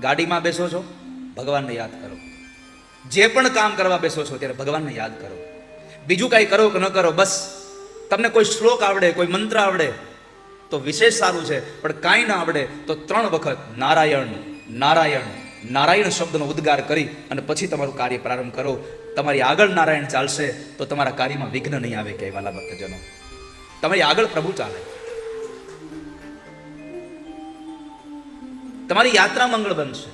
ગાડીમાં બેસો છો, ભગવાનને યાદ કરો. જે પણ કામ કરવા બેસો છો, ત્યારે ભગવાનને યાદ કરો. બીજું કાંઈ કરો કે ન કરો, બસ. તમને કોઈ શ્લોક આવડે, કોઈ મંત્ર આવડે, તો વિશેષ સારું છે. પણ કાંઈ ના આવડે, તો ત્રણ વખત નારાયણ નારાયણ નારાયણ શબ્દનો ઉદ્ગાર કરી અને પછી તમારું કાર્ય પ્રારંભ કરો. તમારી આગળ નારાયણ ચાલશે, તો તમારા કાર્યમાં વિઘ્ન નહીં આવે કહેવાલા ભક્તજનો. તમારી આગળ પ્રભુ ચાલે. તમારી યાત્રા મંગળ બનશે.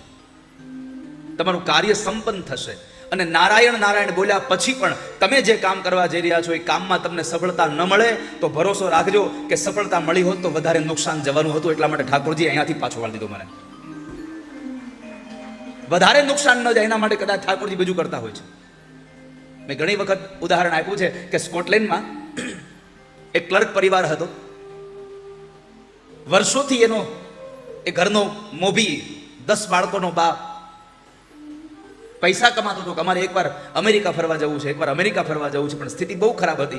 તમારું કાર્ય સંપન્ન થશે. અને નારાયણ નારાયણ બોલ્યા પછી પણ તમે જે કામ કરવા જઈ રહ્યા છો એ કામમાં તમને સફળતા ન મળે, તો ભરોસો રાખજો કે સફળતા મળી હોત તો વધારે નુકસાન જવાનું હતું. એટલા માટે ઠાકોરજી અહીંયાથી પાછો વાળી દીધો મને. વધારે નુકસાન ન જાય એના માટે કદાચ ઠાકોરજી બીજું કરતા હોય છે. મેં ઘણી વખત ઉદાહરણ આપ્યું છે કે સ્કોટલેન્ડમાં એક ક્લર્ક પરિવાર હતો. વર્ષોથી એનો એ ઘરનો મોભી દસ બાળકોનો બાપ. પૈસા કમાતો હતો કે અમારે એકવાર અમેરિકા ફરવા જવું છે, એકવાર અમેરિકા ફરવા જવું છે, પણ સ્થિતિ બહુ ખરાબ હતી.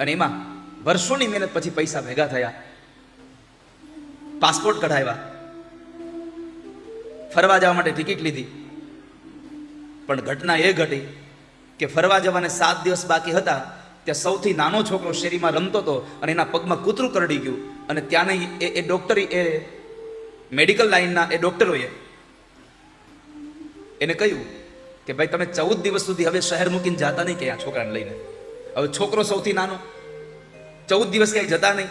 અને એમાં વર્ષોની મહેનત પછી પૈસા ભેગા થયા. પાસપોર્ટ કઢાવ્યા. ફરવા જવા માટે ટિકિટ લીધી. પણ ઘટના એ ઘટી કે ફરવા જવાને સાત દિવસ બાકી હતા, ત્યાં સૌથી નાનો છોકરો શેરીમાં રમતો હતો અને એના પગમાં કૂતરું કરડી ગયું. અને ત્યાંની એ ડોક્ટરી એ મેડિકલ લાઈનના એ ડોક્ટરોએ એને કહ્યું કે ભાઈ તમે ચૌદ દિવસ સુધી હવે શહેર મૂકીને જતા નહીં કે આ છોકરાને લઈને. હવે છોકરો સૌથી નાનો. ચૌદ દિવસ ક્યાંય જતા નહીં,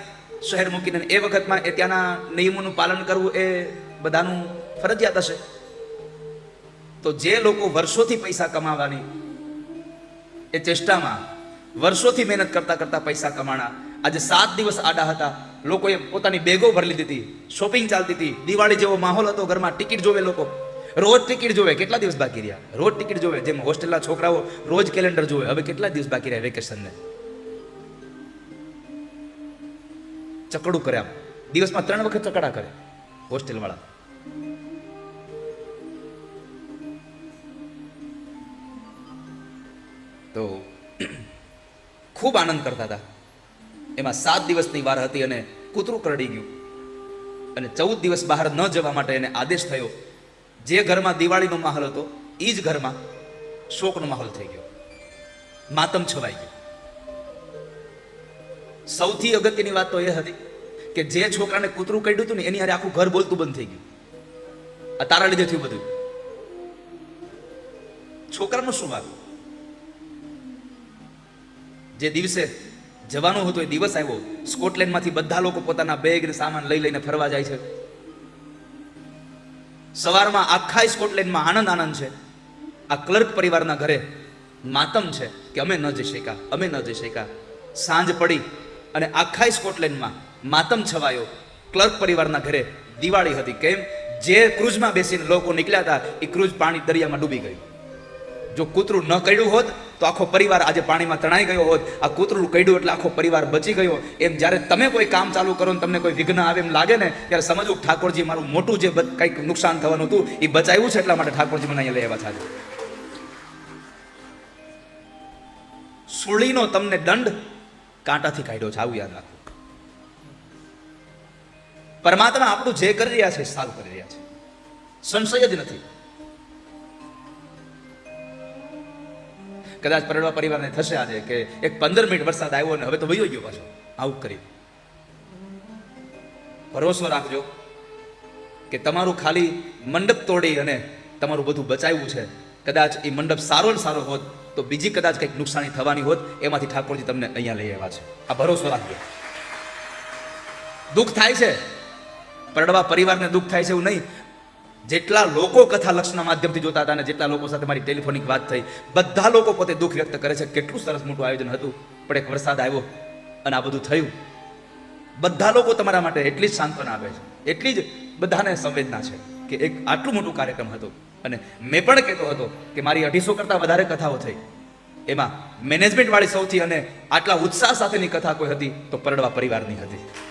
શહેર મૂકીને. એ વખતમાં એ ત્યાંના નિયમોનું પાલન કરવું એ બધાનું ફરજિયાત હશે. તો જે લોકો વર્ષોથી પૈસા કમાવાની એ ચેષ્ટામાં વર્ષોથી મહેનત કરતા કરતા પૈસા કમાણા. આજે સાત દિવસ આડા હતા લોકોએ પોતાની બેગો ભરી લીધી હતી શોપિંગ ચાલતી હતી. દિવાળી જેવો માહોલ હતો, ઘરમાં ટિકિટ જોવે લોકો. રોજ ટિકિટ જોવે, કેટલા દિવસ બાકી રહ્યા? રોજ ટિકિટ જોવે, જેમ હોસ્ટેલના છોકરાઓ રોજ કેલેન્ડર જોવે. હવે કેટલા દિવસ બાકી રહ્યા વેકેશનને? ચકડું કરે આમ. દિવસમાં ત્રણ વખત ચકડા કરે, હોસ્ટેલવાળા. તો, ખૂબ આનંદ કરતા હતા. એમાં સાત દિવસની વાર હતી અને કૂતરું કરડી ગયું. અને ચૌદ દિવસ બહાર ન જવા માટે એને આદેશ થયો. જે ઘરમાં દિવાળીનો માહોલ હતો એ જ ઘરમાં શોકનો માહોલ થઈ ગયો. માતમ છવાઈ ગયો. સૌથી અગત્યની વાત તો એ હતી કે જે છોકરાને કૂતરું કાઢ્યું હતું ને, એની હારે આખું ઘર બોલતું બંધ થઈ ગયું. આ તારા લીધે થયું બધું. છોકરાનું શું વાત જે દિવસે જવાનું હતું એ દિવસ આવ્યો. સ્કોટલેન્ડમાંથી બધા લોકો પોતાના બેગ ને સામાન લઈ લઈને ફરવા જાય છે. સવારમાં આખા સ્કોટલેન્ડમાં આનંદ આનંદ છે. આ ક્લર્ક પરિવારના ઘરે માતમ છે કે અમે ન જઈ શક્યા, અમે ન જઈ શક્યા. સાંજ પડી અને આખા સ્કોટલેન્ડમાં માતમ છવાયો. ક્લર્ક પરિવારના ઘરે દિવાળી હતી. કેમ? જે ક્રૂઝમાં બેસીને લોકો નીકળ્યા હતા, એ ક્રૂઝ પાણી દરિયામાં ડૂબી ગયું. જો કૂતરું ન કડ્યું હોત, તો આખો પરિવાર આજે પાણીમાં તણાઈ ગયો હોત. આ કૂતરું કડ્યું એટલે આખો પરિવાર બચી ગયો. એમ જ્યારે તમે કોઈ કામ ચાલુ કરો ને તમને કોઈ વિઘ્ન આવે એમ લાગે ને, ત્યારે સમજવું ઠાકોરજી, મારું મોટું જે કંઈક નુકસાન થવાનું હતું, એ બચાવ્યું છે એટલા માટે ઠાકોરજી મને અહીંયા લઈ આવ્યા છે. સુળીનો તમને દંડ કાંટાથી કાઢ્યો છે, આવું યાદ રાખો. પરમાત્મા આપણું જે કરી રહ્યા છે સારું કરી રહ્યા છે. સંશય જ નથી. કદાચ પરડવા પરિવારને થશે આજે કે એક પંદર મિનિટ વરસાદ આવ્યો ને હવે તો વયો ગયો પાછો. આવું કરી ભરોસો રાખજો કે તમારું ખાલી મંડપ તોડી અને તમારું બધું બચાવ્યું છે. કદાચ એ મંડપ સારો ને સારો હોત તો બીજી કદાચ કંઈક નુકસાની થવાની હોત, એમાંથી ઠાકોરજી તમને અહીંયા લઈ આવ્યા છે. આ ભરોસો રાખજો. દુઃખ થાય છે. પરડવા પરિવારને દુઃખ થાય છે એવું નહીં જેટલા લોકો કથા લક્ષના માધ્યમથી જોતા હતા અને જેટલા લોકો સાથે મારી ટેલિફોનિક વાત થઈ, બધા લોકો પોતે દુઃખ વ્યક્ત કરે છે. કેટલું સરસ મોટું આયોજન હતું. પણ એક વરસાદ આવ્યો અને આ બધું થયું. બધા લોકો તમારા માટે એટલી જ સાંત્વના આપે છે. એટલી જ બધાને સંવેદના છે કે એક આટલું મોટું કાર્યક્રમ હતો. અને મેં પણ કહેતો હતો કે મારી અઢીસો કરતાં વધારે કથાઓ થઈ. એમાં મેનેજમેન્ટવાળી સૌથી અને આટલા ઉત્સાહ સાથેની કથા કોઈ હતી તો પરડવા પરિવારની હતી.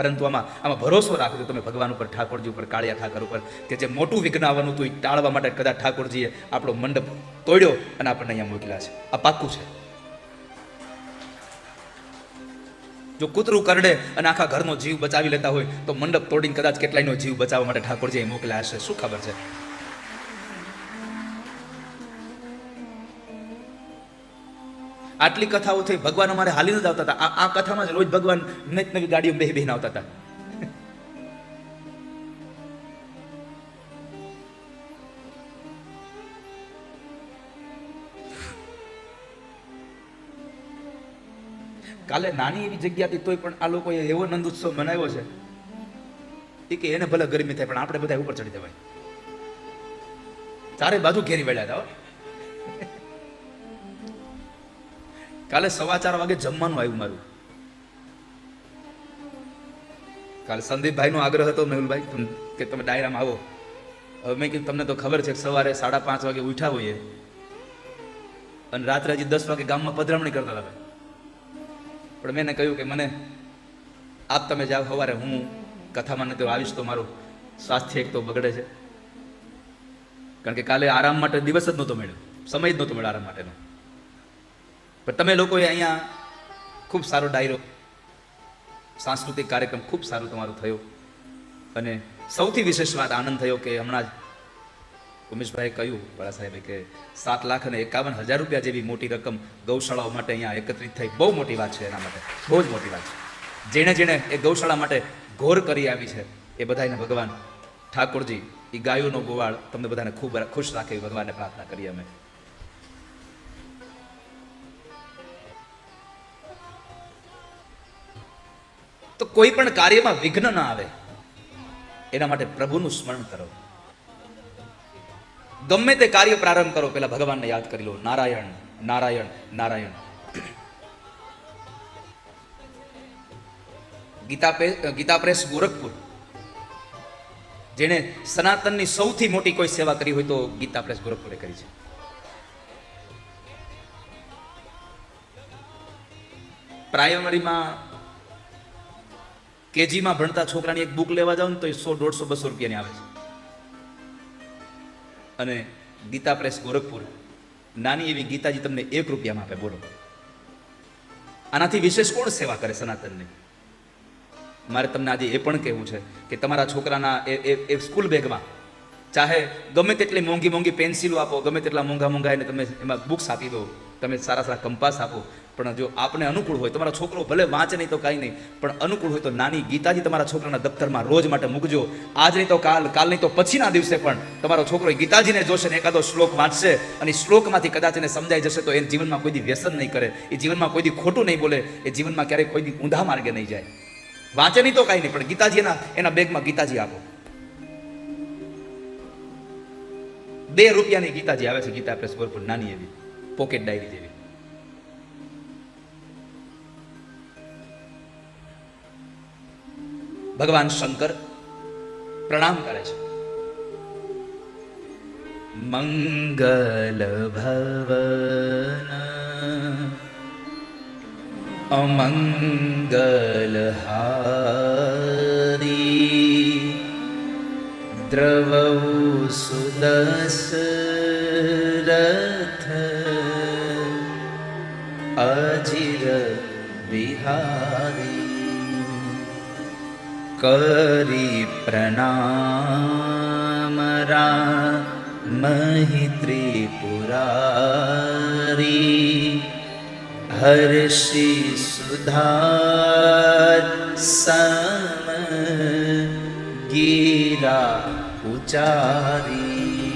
પરંતુ આમાં આમાં ભરોસો રાખજો તમે ભગવાન ઉપર, ઠાકોરજી ઉપર, કાળિયા ઠાકર ઉપર, કે જે મોટું વિઘ્ન આવવાનું હતું એ ટાળવા માટે કદાચ ઠાકોરજીએ આપણો મંડપ તોડ્યો અને આપણને અહીંયા મોકલ્યા છે. આ પાક્કું છે. જો કૂતરું કરડે અને આખા ઘરનો જીવ બચાવી લેતા હોય, તો મંડપ તોડીને કદાચ કેટલાયનો જીવ બચાવવા માટે ઠાકોરજીએ મોકલ્યા હશે. શું ખબર છે? આટલી કથાઓ થઈ, ભગવાન અમારે હાલી જ આવતા હતા. આ કથામાં જ રોજ ભગવાન નવી નવી ગાડીઓ બે બેહીને આવતા હતા. કાલે નાની એવી જગ્યા હતી તોય પણ આ લોકોએ એવો નંદ ઉત્સવ મનાવ્યો છે એ કે એને ભલે ગરમી થાય, પણ આપણે બધા ઉપર ચડી દેવાય ચારે બાજુ ઘેરી વળ્યા હતા કાલે સવા ચાર વાગે જમવાનું આવ્યું મારું. કાલે સંદીપભાઈ નો આગ્રહ હતો, મેહુલભાઈ કે તમે ડાયરામાં આવો. હવે મેં કીધું, તમને તો ખબર છે કે સવારે સાડા પાંચ વાગે ઉઠ્યા હોઈએ. અને રાત્રે હજી દસ વાગે ગામમાં પધરામણી કરતા હતા. પણ મેં એને કહ્યું કે, મને આપ તમે જાઓ, સવારે હું કથામાં નથી આવીશ તો મારું સ્વાસ્થ્ય એક તો બગડે છે. કારણ કે કાલે આરામ માટે દિવસ જ નહોતો મળ્યો. સમય જ નહોતો મળ્યો આરામ માટેનો. પણ તમે લોકોએ અહીંયા ખૂબ સારો ડાયરો, સાંસ્કૃતિક કાર્યક્રમ ખૂબ સારો તમારો થયો. અને સૌથી વિશેષ વાત આનંદ થયો કે હમણાં જ ઉમેશભાઈએ કહ્યું વડા સાહેબે કે સાત લાખ અને એકાવન હજાર રૂપિયા જેવી મોટી રકમ ગૌશાળાઓ માટે અહીંયા એકત્રિત થઈ. બહુ મોટી વાત છે એના માટે. બહુ જ મોટી વાત છે. જેણે જેણે એ ગૌશાળા માટે ઘોર કરી આવી છે, એ બધાને ભગવાન ઠાકોરજી એ ગાયોનો ગોવાળ તમને બધાને ખૂબ ખુશ રાખે ભગવાનને પ્રાર્થના કરીએ અમે. તો કોઈ પણ કાર્યમાં વિઘ્ન ના આવે. એના માટે પ્રભુનું સ્મરણ કરો. ગમે તે કાર્ય પ્રારંભ કરો, પેલા ભગવાનને યાદ કરી લો. નારાયણ નારાયણ નારાયણ. ગીતા ગીતા પ્રેસ ગોરખપુર. જેણે સનાતનની સૌથી મોટી કોઈ સેવા કરી હોય તો ગીતા પ્રેસ ગોરખપુરે કરી છે. પ્રાઇમરીમાં કેજીમાં ભણતા છોકરાની એક બુક લેવા જાવ ને તો એ સો, દોઢસો, બસો રૂપિયાની આવે છે. અને ગીતા પ્રેસ ગોરખપુર, નાની એવી ગીતાજી તમને એક રૂપિયામાં આપે, બોલો. આનાથી વિશેષ કોણ સેવા કરે સનાતનની? મારે તમને આજે એ પણ કહેવું છે કે તમારા છોકરાના એ, એ- સ્કૂલ બેગમાં ચાહે ગમે તેટલી મોંઘી મોંઘી પેન્સિલો આપો, ગમે તેટલા મોંઘા મોંઘા એને તમે એમાં બુક્સ આપી દો, તમે સારા સારા કંપાસ આપો પણ જો આપને અનુકૂળ હોય, તમારો છોકરો ભલે વાંચે નહીં તો કાંઈ નહીં, પણ અનુકૂળ હોય તો નાની ગીતાજી તમારા છોકરાના દફતરમાં રોજ માટે મૂકજો. આજ નહીં તો કાલ કાલ નહીં તો પછીના દિવસે પણ તમારો છોકરો ગીતાજીને જોશે ને એકાદો શ્લોક વાંચશે અને શ્લોકમાંથી કદાચ એને સમજાઈ જશે તો એ જીવનમાં કોઈ દી વ્યસન નહીં કરે, એ જીવનમાં કોઈ દી ખોટું નહીં બોલે, એ જીવનમાં ક્યારેય કોઈ દી ઊંધા માર્ગે નહીં જાય. વાંચે નહીં તો કાંઈ નહીં, પણ ગીતાજી એના એના બેગમાં ગીતાજી આપો. બે રૂપિયાની ગીતાજી આવે છે, ગીતા પ્રેસ ભરપૂર, નાની એવી પોકેટ ડાયરી જેવી. ભગવાન શંકર પ્રણામ કરે છે. મંગલ ભવન. અમંગલ હારી. દ્રવૌ સુદશરથ અજીર બિહારી. કરી પ્રણામ મહી ત્રિપુરારી હર્ષિ સુધાર સમ ગીરા ઉચારી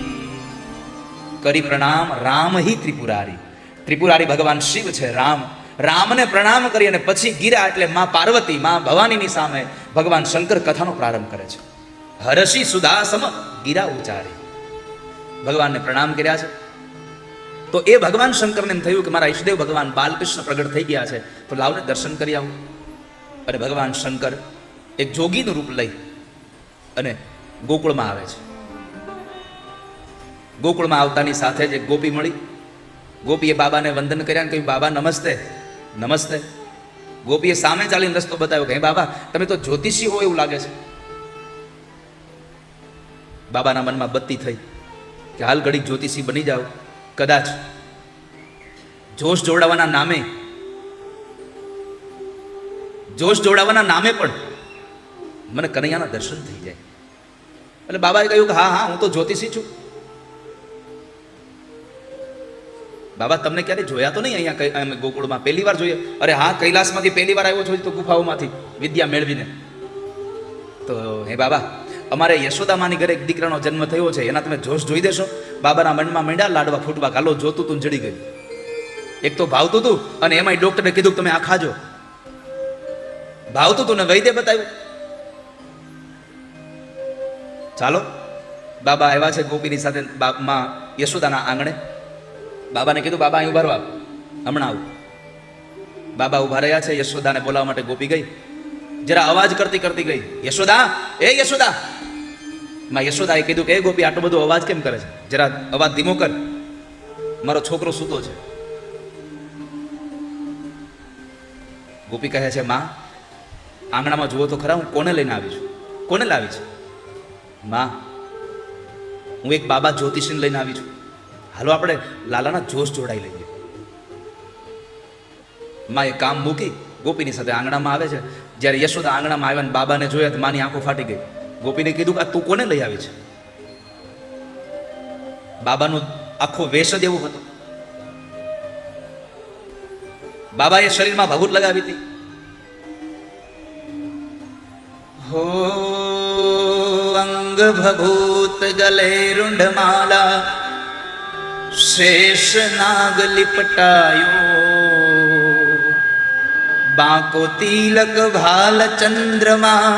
કરી પ્રણામ રામ હિ ત્રિપુરારી ત્રિપુરારી ભગવાન શિવ છે રામ રામને પ્રણામ કરી અને પછી ગીરા એટલે માં પાર્વતી, માં ભવાનીની સામે ભગવાન શંકર કથાનો પ્રારંભ કરે છે. હરષી સુદાસમ ગીરા ઉચારી. ભગવાનને પ્રણામ કર્યા છે. તો એ ભગવાન શંકરને એમ થયું કે મારા ઈષ્ટદેવ ભગવાન બાલકૃષ્ણ પ્રગટ થઈ ગયા છે, તો લાવને દર્શન કરી આવું. અને ભગવાન શંકર એક જોગીનું રૂપ લઈ અને ગોકુળમાં આવે છે. ગોકુળમાં આવતાની સાથે જ એક ગોપી મળી. ગોપીએ બાબાને વંદન કર્યા અને કહ્યું, બાબા, નમસ્તે. નમસ્તે. ગોપીએ સામે ચાલીને રસ્તો બતાવ્યો કે બાબા, તમે તો જ્યોતિષી હો એવું લાગે છે. બાબાના મનમાં બત્તી થઈ કે, હાલ ઘડીક જ્યોતિષી બની જાઓ. કદાચ જોશ જોડાવાના નામે, જોશ જોડાવાના નામે પણ મને કનૈયાના દર્શન થઈ જાય. એટલે બાબાએ કહ્યું કે, હા હા, હું તો જ્યોતિષી છું. બાબા, તમને ક્યારે જોયા તો નહીં અહીંયા અમે ગોકુળમાં પહેલી વાર જોઈએ? અરે હા, કૈલાસમાંથી પહેલી વાર આવ્યો છો તો ગુફાઓમાંથી. વિદ્યા મેળવીને. તો હે બાબા, અમારે યશોદામાની ઘરે એક દીકરાનો જન્મ થયો છે, એના તમે જોશ જોઈ દેશો. બાબાના મનમાં મંડ્યા લાડવા ફૂટવા કાલો, જોતું તું જડી ગયું. એક તો ભાવતું તું અને એમાંય ડોક્ટરે કીધું તમે આ ખાજો. ભાવતું તું ને વૈદ્ય બતાવ્યું. ચાલો, બાબા આવ્યા છે ગોપીની સાથે બાપમાં યશોદાના આંગણે. બાબાને કીધું, બાબા, અહીં ઊભા હમણાં આવું. બાબા ઊભા રહ્યા છે, યશોદાને બોલાવવા માટે ગોપી ગઈ. જરા અવાજ કરતી કરતી ગઈ, યશોદા, એ યશોદા. માં યશોદાએ કીધું કે, એ ગોપી, આટલો બધો અવાજ કેમ કરે છે? જરા અવાજ ધીમો કર. મારો છોકરો સૂતો છે. ગોપી કહે છે, માં, આંગણામાં જુઓ તો ખરા, હું કોને લઈને આવી છું? કોને લાવી છે? માં, હું એક બાબા જ્યોતિષીને લઈને આવી છું. હાલો આપણે લાલાના જોશ જોડાઈ લઈએ. માં એ કામ મૂકી ગોપીની સાથે આંગણામાં આવે છે. જ્યારે યશોદા આંગણામાં આવ્યા ને બાબાને જોયા તો માની આંખો ફાટી ગઈ. ગોપીને કીધું કે આ તું કોને લઈ આવી છે? બાબાનો આખો વેશ જ એવો હતો. બાબાએ શરીરમાં ભભૂત લગાવી હતી. હો અંગ ભભૂત ગલે રૂંઢમાલા શેષ નાગ લિપટાયો બાકો તિલક ભાલ ચંદ્રમા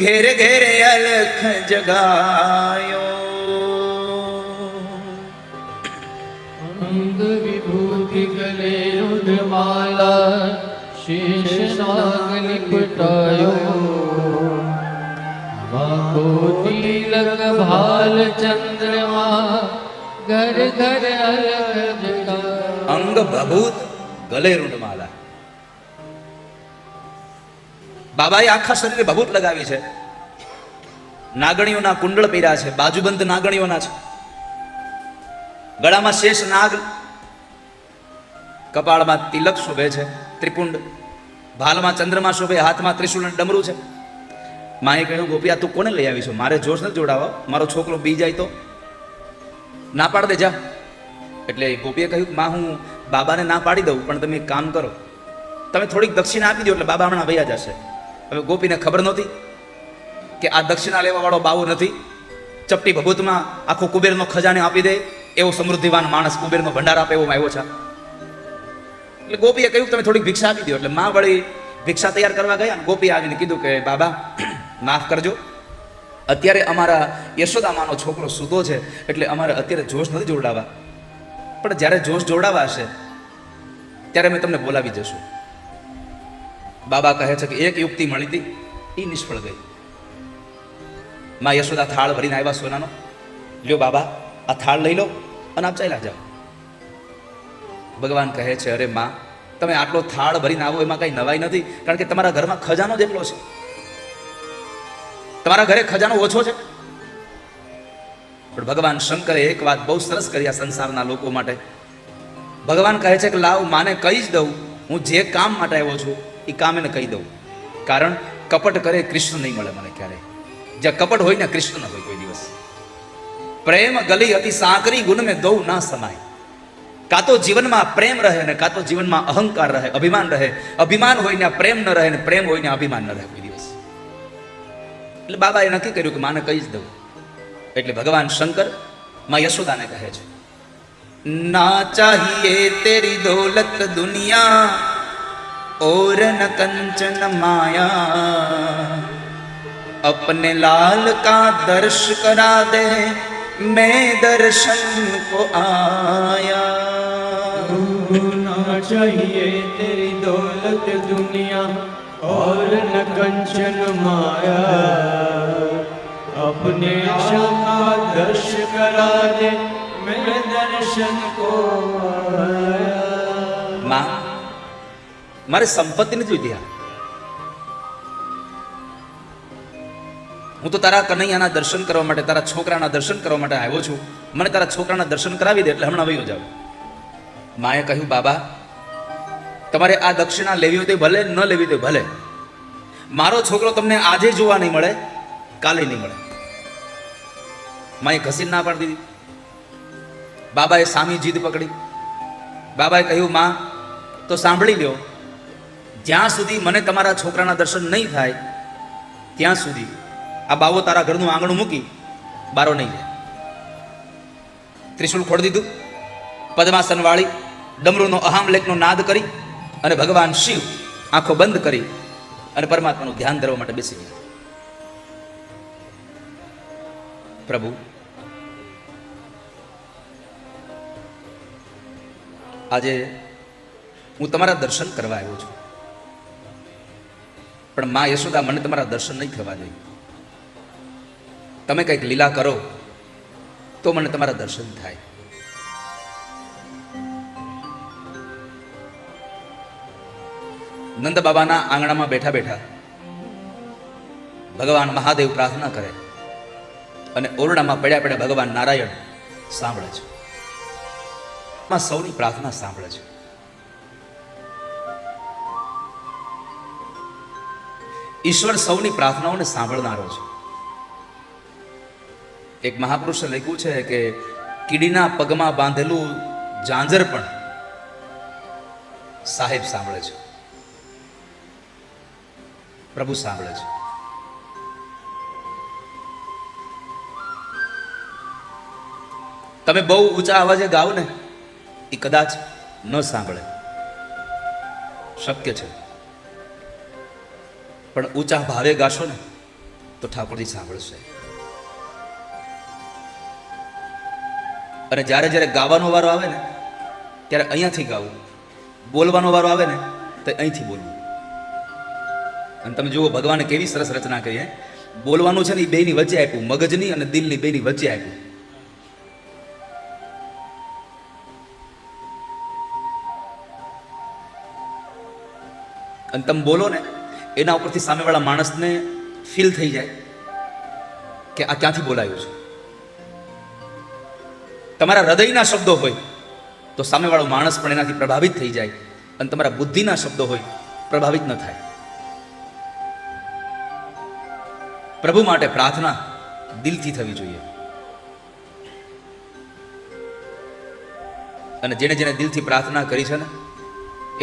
ઘેર ઘેર અલખ જગાયો અંગ વિભૂતિ ગલે રુદમાલા શેષ નાગ લિપટાયો બાકો તિલક ભાલ ચંદ્રમા અંગ ભભૂત ગલે રૂંઢમાલા બાબાએ આખા શરીરે ભભૂત લગાવી છે. નાગણીઓના કુંડળ પહેર્યા છે, બાજુબંધ નાગણીઓના છે. ગળામાં શેષ નાગ કપાળમાં તિલક શોભે છે, ત્રિપુંડ. ભાલમાં ચંદ્રમા શોભે, હાથમાં ત્રિશુલ ડમરું છે. માએ કહ્યું, ગોપિયા, તું કોને લઈ આવી છો? મારે જોશ નથી જોડાવો. મારો છોકરો બી જાય તો. ના પાડ દે જા એટલે ગોપીએ કહ્યું માં, હું બાબાને ના પાડી દઉં, પણ તમે એક કામ કરો. તમે થોડીક દક્ષિણા આપી દો, એટલે બાબા હમણાં વયા જશે. હવે ગોપીને ખબર નહોતી કે આ દક્ષિણા લેવાવાળો બાવો નથી. ચપટી ભભૂતમાં આખો કુબેરનો ખજાને આપી દે, એવો સમૃદ્ધિવાન માણસ કુબેરનો ભંડાર આપે એવો આવ્યો છે. એટલે ગોપીએ કહ્યું તમે થોડીક ભિક્ષા આપી દો. એટલે માં વળી ભિક્ષા તૈયાર કરવા ગયા ગોપી આવીને કીધું કે, બાબા, માફ કરજો. અત્યારે અમારા યશોદામાનો છોકરો સૂતો છે, એટલે અમારે અત્યારે જોશ નથી જોડાવા. પણ જ્યારે જોશ જોડાવા હશે, ત્યારે અમે તમને બોલાવી જશું. બાબા કહે છે કે એક યુક્તિ મળી હતી, એ નિષ્ફળ ગઈ. માં યશોદા થાળ ભરીને આવ્યા સોનાનો. લ્યો બાબા, આ થાળ લઈ લો અને આપ ચાલ્યા જાઓ. ભગવાન કહે છે, અરે માં, તમે આટલો થાળ ભરીને આવો, એમાં કઈ નવાઈ નથી, કારણ કે તમારા ઘરમાં ખજાનો જેટલો છે. તમારા ઘરે ખજાનો ઓછો છે? પણ ભગવાન શંકરે એક વાત બહુ સરસ કરી આ સંસારના લોકો માટે. ભગવાન કહે છે કે, લાવ, માને કહી જ દઉં. હું જે કામ માટે આવ્યો છું, એ કામ એને કહી દઉં. કારણ કપટ કરે કૃષ્ણ નહીં મળે મને ક્યારે. જ્યાં કપટ હોય ને, કૃષ્ણ ન હોય કોઈ દિવસ. પ્રેમ ગલી અતિ સાંકરી ગુણ મેં દઉં ના સમાય. કાં તો જીવનમાં પ્રેમ રહે ને, કાં તો જીવનમાં અહંકાર રહે, અભિમાન રહે. અભિમાન હોય ને, પ્રેમ ન રહે ને, પ્રેમ હોય ને, અભિમાન ન રહે એટલે બાબાએ નક્કી કર્યું કે માને કહી જ દઉં. એટલે ભગવાન શંકરમાં યશોદાને કહે છે, ના ચાહીએ તેરી દોલત દુનિયા, ઓર ન કંચન માયા. અપને લાલ કા દર્શ કરા દે, મેં દર્શન કો આયા. ના ચાહીએ તેરી દોલત દુનિયા और न कंचन माया अपने श्याम का दर्श करा दे मैं दर्शन को आया માં મારે સંપત્તિ નથી જોઈતી આ હું તો તારા કનૈયાના દર્શન કરવા માટે તારા છોકરાના દર્શન કરવા માટે આવ્યો છું મને તારા છોકરાના દર્શન કરાવી દે એટલે હમણાં વયો જાવ માએ કહ્યું બાબા તમારે આ દક્ષિણા લેવી હોય તો ભલે, ન લેવી તો ભલે. મારો છોકરો તમને આજે જોવા નહીં મળે, કાલે નહીં મળે. માએ ઘસીને ના પાડી દીધી. બાબાએ સામી જીદ પકડી. બાબાએ કહ્યું, માં, તો સાંભળી લ્યો. જ્યાં સુધી મને તમારા છોકરાના દર્શન નહીં થાય, ત્યાં સુધી આ બાવો તારા ઘરનું આંગણું મૂકી બારો નહીં જાય ત્રિશુલ ખોડી દીધું. પદ્માસન વાળી ડમરૂનો અહામ લેખનો નાદ કરી અને ભગવાન શિવ આંખો બંધ કરી અને પરમાત્માનું ધ્યાન ધરવા માટે બેસી ગયા. પ્રભુ, આજે હું તમારા દર્શન કરવા આવ્યો છું. પણ મા યશોદા મને તમારા દર્શન નહીં થવા જોઈએ તમે કંઈક લીલા કરો તો મને તમારા દર્શન થાય. નંદ બાબાના આંગણામાં બેઠા બેઠા ભગવાન મહાદેવ પ્રાર્થના કરે અને ઓરડામાં પડ્યા પડ્યા ભગવાન નારાયણ સાંભળે છે. સૌની પ્રાર્થના સાંભળે છે. ઈશ્વર સૌની પ્રાર્થનાઓને સાંભળનારો છે. એક મહાપુરુષે લખ્યું છે કે કીડીના પગમાં બાંધેલું ઝાંઝર પણ સાહેબ સાંભળે છે. પ્રભુ સાંભળે છે. તમે બહુ ઊંચા અવાજે ગાઓ ને, એ કદાચ ન સાંભળે. શક્ય છે. પણ ઊંચા ભાવે ગાશો ને, તો ઠાકોરજી સાંભળશે. અને જ્યારે જ્યારે ગાવાનો વારો આવે ને, ત્યારે અહીંયાથી ગાવું. બોલવાનો વારો આવે ને, તો અહીંથી બોલવું. અને તમે જુઓ, ભગવાને કેવી સરસ રચના કરી હે. બોલવાનું છે ને એ બેની વચ્ચે આપ્યું, મગજની અને દિલની બેની વચ્ચે આપ્યું. અને તમે બોલો ને, એના ઉપરથી સામેવાળા માણસને ફીલ થઈ જાય કે આ ક્યાંથી બોલાયું છે. તમારા હૃદયના શબ્દો હોય તો સામેવાળો માણસ પણ એનાથી પ્રભાવિત થઈ જાય અને તમારા બુદ્ધિના શબ્દો હોય, પ્રભાવિત ન થાય. પ્રભુ માટે પ્રાર્થના દિલથી થવી જોઈએ. અને જેણે જેણે દિલથી પ્રાર્થના કરી છે ને,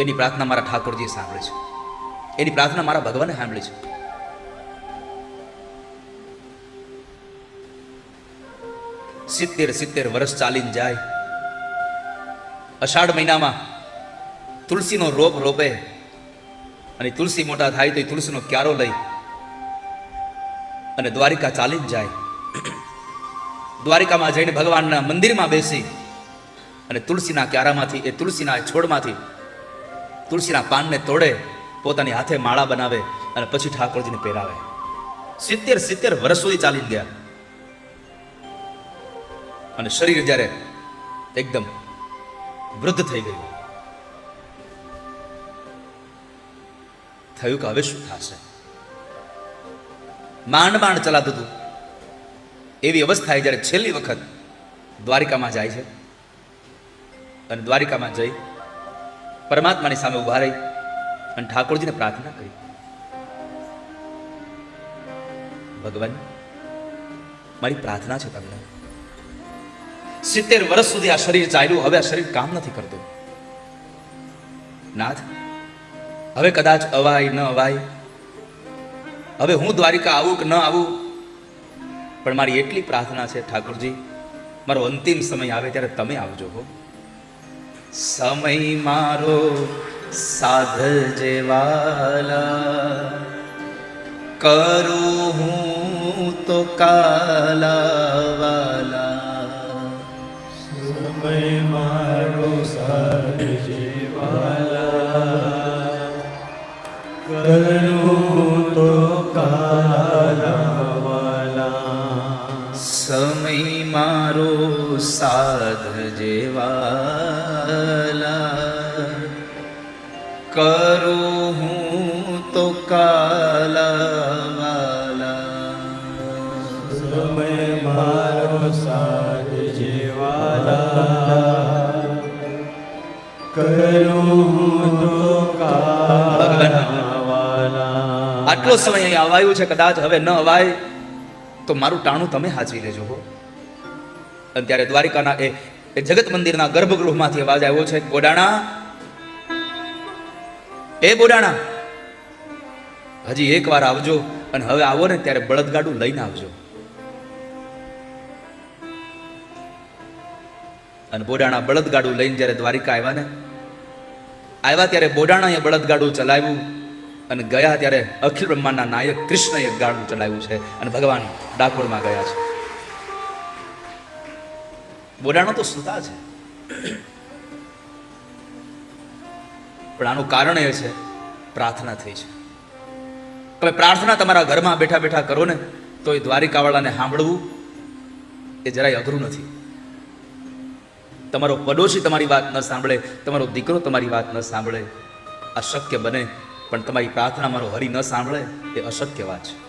એની પ્રાર્થના મારા ઠાકોરજીએ સાંભળી છે. એની પ્રાર્થના મારા ભગવાને સાંભળી છે. સિત્તેર સિત્તેર વર્ષ ચાલીને જાય. અષાઢ મહિનામાં તુલસીનો રોપ રોપે. અને તુલસી મોટા થાય તો એ તુલસીનો ક્યારો લઈ અને દ્વારિકા ચાલી જ જાય. દ્વારિકામાં જઈને ભગવાનના મંદિરમાં બેસી અને તુલસીના ક્યારામાંથી, એ તુલસીના છોડમાંથી તુલસીના પાનને તોડે, પોતાની હાથે માળા બનાવે અને પછી ઠાકોરજીને પહેરાવે. સિત્તેર સિત્તેર વર્ષ સુધી ચાલી ગયા. અને શરીર જ્યારે એકદમ વૃદ્ધ થઈ ગયું. થયું કે હવે શું થશે? માંડ માંડ ચલાતું હતું. એવી અવસ્થાએ જ્યારે છેલ્લી વખત દ્વારિકામાં જાય છે. અને દ્વારિકામાં જઈ પરમાત્માની સામે ઊભા રહી અને ઠાકોરજીને પ્રાર્થના કરી. ભગવાન, મારી પ્રાર્થના છે તમને. સિત્તેર વર્ષ સુધી આ શરીર ચાલ્યું, હવે આ શરીર કામ નથી કરતું. નાથ, હવે કદાચ અવાય ન અવાય હવે હું દ્વારિકા આવું કે ન આવું? પણ મારી એટલી પ્રાર્થના છે ઠાકોરજી, મારો અંતિમ સમય આવે ત્યારે તમે આવજો હો. સમય મારો સાધ જેવાલા, કરું હું તો કાલાવાલા. સમય મારો સારજીવાલા કરું સાધ જેવાલા. કરું હું તો કાલાવાલા. સમય મારો સારજીવાલા કરું તો કાલાવાલા. આટલો સમય અહીંયા અવાયું છે કદાચ હવે ન અવાય તો મારું ટાણું તમે હાચવી લેજો હો. અને ત્યારે દ્વારિકાના એ જગત મંદિરના ગર્ભગૃહમાંથી અવાજ આવ્યો છે બોડાણા એ બોડાણા હજી એક વાર આવજો અને હવે આવો ને ત્યારે બળદગાડું લઈને આવજો. અને બોડાણા બળદગાડું લઈને જ્યારે દ્વારિકા આવ્યા ને, આવ્યા ત્યારે બોડાણાએ બળદગાડું ચલાવ્યું અને ગયા ત્યારે અખિલ બ્રહ્માંડના નાયક કૃષ્ણએ ગાડું ચલાવ્યું છે અને ભગવાન ડાકોરમાં ગયા છે. બોડાણો તો સુતા છે. પણ આનું કારણ એ છે, પ્રાર્થના થઈ છે. તમે પ્રાર્થના તમારા ઘરમાં બેઠા બેઠા કરો ને, તો એ દ્વારિકાવાળાને સાંભળવું એ જરાય અઘરું નથી. તમારો પડોશી તમારી વાત ન સાંભળે, તમારો દીકરો તમારી વાત ન સાંભળે, અશક્ય બને, પણ તમારી પ્રાર્થના મારો હરી ન સાંભળે, એ અશક્ય વાત છે.